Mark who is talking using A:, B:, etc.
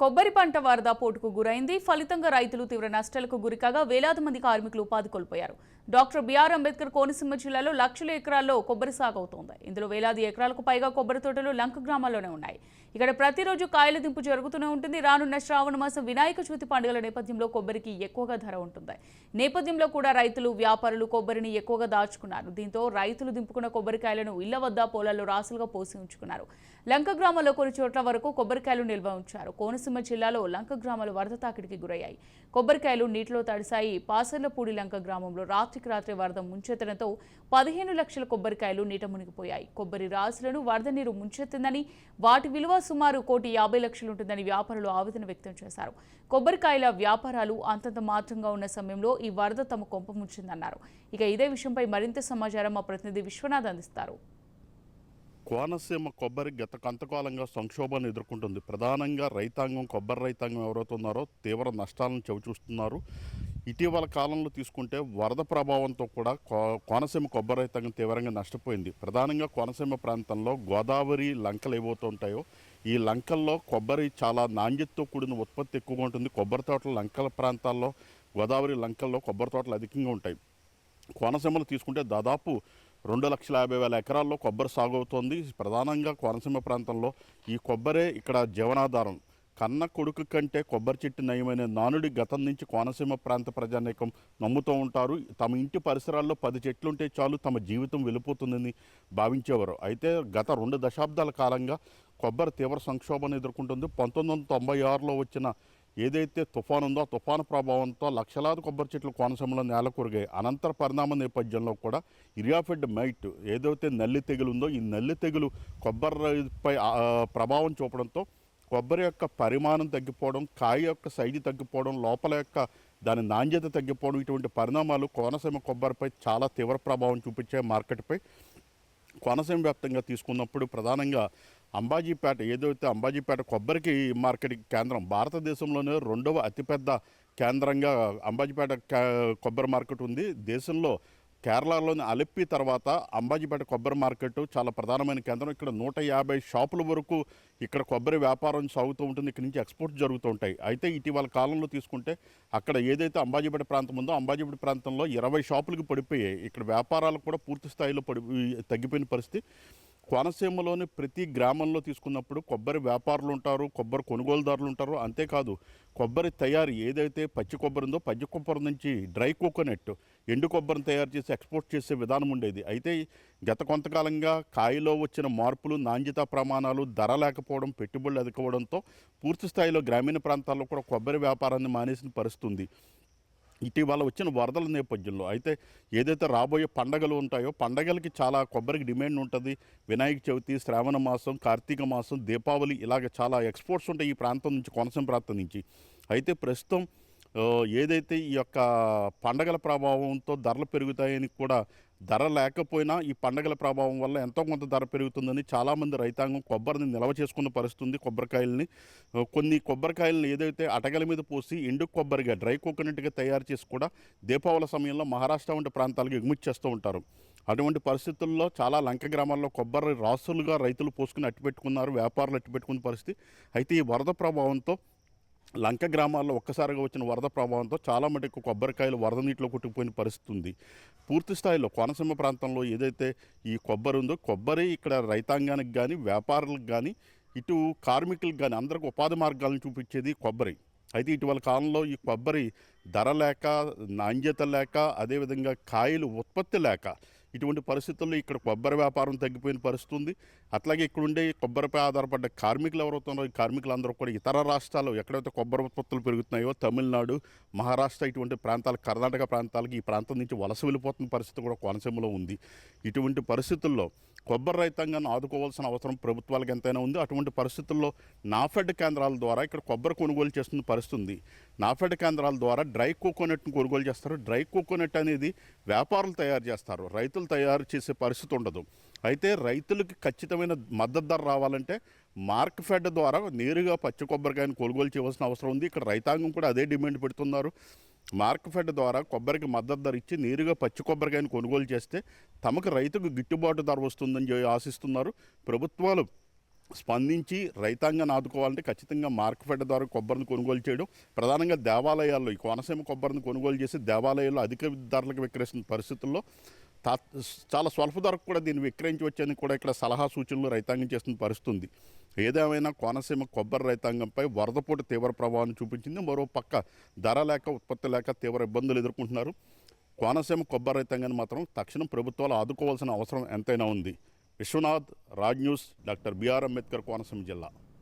A: కొబ్బరి పంట వరద పోటుకు గురైంది. ఫలితంగా రైతులు తీవ్ర నష్టాలకు గురికాగా వేలాది మంది కార్మికులు ఉపాధి కోల్పోయారు. డాక్టర్ బిఆర్ అంబేద్కర్ కోనసీమ జిల్లాలో లక్షల ఎకరాల్లో కొబ్బరి సాగు అవుతోంది ఇందులో వేలాది ఎకరాలకు పైగా కొబ్బరి తోటలు లంక గ్రామాల్లోనే ఉన్నాయి. ఇక్కడ ప్రతిరోజు కాయల దింపు జరుగుతూనే ఉంటుంది. రానున్న శ్రావణ మాసం వినాయక చవితి పండుగల నేపథ్యంలో కొబ్బరికి ఎక్కువగా ధర ఉంటుంది. నేపథ్యంలో కూడా రైతులు వ్యాపారులు కొబ్బరిని ఎక్కువగా దాచుకున్నారు. దీంతో రైతులు దింపుకున్న కొబ్బరికాయలను ఇళ్ళ వద్ద పొలాల్లో రాసులుగా పోసి ఉంచుకున్నారు. లంక గ్రామంలో కొన్ని చోట్ల వరకు కొబ్బరికాయలు నిల్వ ఉంచారు. కోనసీమ జిల్లాలో లంక గ్రామాలు వరద తాకిడికి గురయ్యాయి. కొబ్బరికాయలు నీటిలో తడిసాయి పాసర్లపూడి లంక గ్రామంలో రాత్రి రాత్రికి రాత్రి వరద ముంచెత్తడంతో పదిహేను లక్షల కొబ్బరికాయలు నీట మునిగిపోయాయి. కొబ్బరి రాసులను వరద నీరు ముంచెత్తిందని వాటి విలువ సుమారు కోటి యాభై లక్షలు ఉంటుందని వ్యాపారులు ఆవేదన వ్యక్తం చేశారు. కొబ్బరికాయల వ్యాపారాలు అంతంత మాత్రంగా ఉన్న సమయంలో ఈ వరద తమ కొంప ముంచిందన్నారు. ఇక ఇదే విషయంపై మరింత సమాచారం మా ప్రతినిధి విశ్వనాథ్ అందిస్తారు.
B: కోనసీమ కొబ్బరి గత కొంతకాలంగా సంక్షోభాన్ని ఎదుర్కొంటుంది. ప్రధానంగా రైతాంగం కొబ్బరి రైతాంగం ఎవరైతే ఉన్నారో తీవ్ర నష్టాలను చవిచూస్తున్నారు. ఇటీవల కాలంలో తీసుకుంటే వరద ప్రభావంతో కూడా కోనసీమ కొబ్బరి రైతాంగం తీవ్రంగా నష్టపోయింది. ప్రధానంగా కోనసీమ ప్రాంతంలో గోదావరి లంకలు ఏవైతే ఉంటాయో ఈ లంకల్లో కొబ్బరి చాలా నాణ్యతతో కూడిన ఉత్పత్తి ఎక్కువగా ఉంటుంది. కొబ్బరి తోటలు లంకల ప్రాంతాల్లో గోదావరి లంకల్లో కొబ్బరి తోటలు అధికంగా ఉంటాయి. కోనసీమలు తీసుకుంటే దాదాపు రెండు లక్షల యాభై వేల ఎకరాల్లో కొబ్బరి సాగు అవుతోంది. ప్రధానంగా కోనసీమ ప్రాంతంలో ఈ కొబ్బరే ఇక్కడ జీవనాధారం. కన్న కొడుకు కంటే కొబ్బరి చెట్టు నయమైన నానుడి గతం నుంచి కోనసీమ ప్రాంత ప్రజానీకం నమ్ముతూ ఉంటారు. తమ ఇంటి పరిసరాల్లో పది చెట్లుంటే చాలు తమ జీవితం వెళ్ళిపోతుందని భావించేవారు. అయితే గత రెండు దశాబ్దాల కాలంగా కొబ్బరి తీవ్ర సంక్షోభాన్ని ఎదుర్కొంటుంది. పంతొమ్మిది వందల తొంభై ఆరులో వచ్చిన ఏదైతే తుఫాను ఉందో ఆ తుఫాను ప్రభావంతో లక్షలాది కొబ్బరి చెట్లు కోనసీమలో నేల కొరిగాయి అనంతర పరిణామ నేపథ్యంలో కూడా ఇరియాఫెడ్ మైట్ ఏదైతే నల్లి తెగులు ఉందో ఈ నల్లి తెగులు కొబ్బరిపై ప్రభావం చూపడంతో కొబ్బరి యొక్క పరిమాణం తగ్గిపోవడం కాయ యొక్క సైజు తగ్గిపోవడం లోపల యొక్క దాని నాణ్యత తగ్గిపోవడం ఇటువంటి పరిణామాలు కోనసీమ కొబ్బరిపై చాలా తీవ్ర ప్రభావం చూపించే మార్కెట్పై. కోనసీమ వ్యాప్తంగా తీసుకున్నప్పుడు ప్రధానంగా అంబాజీపేట ఏదైతే అంబాజీపేట కొబ్బరికి మార్కెట్ కేంద్రం భారతదేశంలోనే రెండవ అతిపెద్ద కేంద్రంగా అంబాజీపేట కొబ్బరి మార్కెట్ ఉంది. దేశంలో కేరళలోని అలెప్పి తర్వాత అంబాజీపేట కొబ్బరి మార్కెట్ చాలా ప్రధానమైన కేంద్రం. ఇక్కడ నూట యాభై షాపుల వరకు ఇక్కడ కొబ్బరి వ్యాపారం సాగుతూ ఉంటుంది. ఇక్కడ నుంచి ఎక్స్పోర్ట్ జరుగుతూ ఉంటాయి. అయితే ఇటీవల కాలంలో తీసుకుంటే అక్కడ ఏదైతే అంబాజీపేట ప్రాంతం ఉందో అంబాజీపేట ప్రాంతంలో ఇరవై షాపులకు పడిపోయాయి. ఇక్కడ వ్యాపారాలు కూడా పూర్తి స్థాయిలో పడి తగ్గిపోయిన పరిస్థితి. కోనసీమలోని ప్రతి గ్రామంలో తీసుకున్నప్పుడు కొబ్బరి వ్యాపారులు ఉంటారు కొబ్బరి కొనుగోలుదారులు ఉంటారు. అంతేకాదు కొబ్బరి తయారీ ఏదైతే పచ్చి కొబ్బరి ఉందో పచ్చి కొబ్బరి నుంచి డ్రై కోకోనట్ ఎండు కొబ్బరిని తయారు చేసి ఎక్స్పోర్ట్ చేసే విధానం ఉండేది. అయితే గత కొంతకాలంగా కాయలో వచ్చిన మార్పులు నాణ్యత ప్రమాణాలు ధర లేకపోవడం పెట్టుబడులు ఎదుకోవడంతో పూర్తి స్థాయిలో గ్రామీణ ప్రాంతాల్లో కూడా కొబ్బరి వ్యాపారాన్ని మానేసిన పరిస్థితి ఇటీవల వచ్చిన వరదల నేపథ్యంలో అయితే ఏదైతే రాబోయే పండగలు ఉంటాయో పండగలకి చాలా కొబ్బరికి డిమాండ్ ఉంటుంది. వినాయక చవితి శ్రావణ మాసం కార్తీక మాసం దీపావళి ఇలాగ చాలా ఎక్స్పోర్ట్స్ ఉంటాయి ఈ ప్రాంతం నుంచి కోనసీమ ప్రాంతం నుంచి. అయితే ప్రస్తుతం ఏదైతే ఈ యొక్క పండగల ప్రభావంతో ధరలు పెరుగుతాయని కూడా ధర లేకపోయినా ఈ పండగల ప్రభావం వల్ల ఎంతో కొంత ధర పెరుగుతుందని చాలామంది రైతాంగం కొబ్బరిని నిల్వ చేసుకున్న పరిస్థితుంది కొబ్బరికాయలని కొన్ని కొబ్బరికాయలను ఏదైతే అటగల మీద పోసి ఎండు కొబ్బరిగా డ్రై కోకోనట్గా తయారు చేసి కూడా దీపావళి సమయంలో మహారాష్ట్ర వంటి ప్రాంతాలకు ఎగుమతి చేస్తూ ఉంటారు. అటువంటి పరిస్థితుల్లో చాలా లంక గ్రామాల్లో కొబ్బరి రాసులుగా రైతులు పోసుకుని అట్టిపెట్టుకున్నారు వ్యాపారులు అట్టిపెట్టుకున్న పరిస్థితి. అయితే ఈ వరద ప్రభావంతో లంక గ్రామాల్లో ఒక్కసారిగా వచ్చిన వరద ప్రభావంతో చాలా మటుకు కొబ్బరికాయలు వరద నీటిలో కొట్టుకుపోయిన పరిస్థితి ఉంది. పూర్తి స్థాయిలో కోనసీమ ప్రాంతంలో ఏదైతే ఈ కొబ్బరి ఉందో కొబ్బరి ఇక్కడ రైతాంగానికి కానీ వ్యాపారులకు కానీ ఇటు కార్మికులకు కానీ అందరికి ఉపాధి మార్గాలను చూపించేది కొబ్బరి. అయితే ఇటీవల కాలంలో ఈ కొబ్బరి ధర లేక నాణ్యత లేక అదేవిధంగా కాయలు ఉత్పత్తి లేక ఇటువంటి పరిస్థితుల్లో ఇక్కడ కొబ్బరి వ్యాపారం తగ్గిపోయిన పరిస్థితి ఉంది. అట్లాగే ఇక్కడ ఉండే కొబ్బరిపై ఆధారపడ్డ కార్మికులు ఎవరవుతున్నారో ఈ కార్మికులందరూ కూడా ఇతర రాష్ట్రాలు ఎక్కడైతే కొబ్బరి ఉత్పత్తులు పెరుగుతున్నాయో తమిళనాడు మహారాష్ట్ర ఇటువంటి ప్రాంతాలు కర్ణాటక ప్రాంతాలకి ఈ ప్రాంతం నుంచి వలస వెళ్ళిపోతున్న పరిస్థితి కూడా కోనసీమలో ఉంది. ఇటువంటి పరిస్థితుల్లో కొబ్బరి రైతాంగాన్ని ఆదుకోవాల్సిన అవసరం ప్రభుత్వాలకు ఎంతైనా ఉంది. అటువంటి పరిస్థితుల్లో నాఫెడ్ కేంద్రాల ద్వారా ఇక్కడ కొబ్బరి కొనుగోలు చేస్తున్న పరిస్థితి ఉంది. నాఫెడ్ కేంద్రాల ద్వారా డ్రై కోకోనట్ను కొనుగోలు చేస్తారు. డ్రై కోకోనట్ అనేది వ్యాపారులు తయారు చేస్తారు. రైతులు తయారు చేసే పరిస్థితి ఉండదు. అయితే రైతులకి ఖచ్చితమైన మద్దతు ధర రావాలంటే మార్క్ ఫెడ్ ద్వారా నేరుగా పచ్చి కొబ్బరికాయను కొనుగోలు చేయవలసిన అవసరం ఉంది. ఇక్కడ రైతాంగం కూడా అదే డిమాండ్ పెడుతున్నారు. మార్క్ ఫెడ్ ద్వారా కొబ్బరికి మద్దతు ధర ఇచ్చి నేరుగా పచ్చి కొబ్బరికాయను కొనుగోలు చేస్తే తమకు రైతుకు గిట్టుబాటు ధర వస్తుందని ఆశిస్తున్నారు. ప్రభుత్వాలు స్పందించి రైతాంగాన్ని ఆదుకోవాలంటే ఖచ్చితంగా మార్కెట్ ద్వారా కొబ్బరిని కొనుగోలు చేయడం ప్రధానంగా దేవాలయాల్లో ఈ కోనసీమ కొబ్బరిని కొనుగోలు చేసి దేవాలయాల్లో అధిక ధరలకు విక్రయిస్తున్న పరిస్థితుల్లో తా చాలా స్వల్ప ధరకు కూడా దీన్ని విక్రయించవచ్చని కూడా ఇక్కడ సలహా సూచనలు రైతాంగం చేస్తున్న పరిస్థితి ఉంది ఏదేమైనా కోనసీమ కొబ్బరి రైతాంగంపై వరదపోటు తీవ్ర ప్రభావాన్ని చూపించింది. మరో పక్క ధర లేక ఉత్పత్తి లేక తీవ్ర ఇబ్బందులు ఎదుర్కొంటున్నారు. కోనసీమ కొబ్బరి రైతాంగాన్ని మాత్రం తక్షణం ప్రభుత్వాలు ఆదుకోవాల్సిన అవసరం ఎంతైనా ఉంది. Vishwanath Raj news doctor BR Ambedkar Konaseema జిల్లా.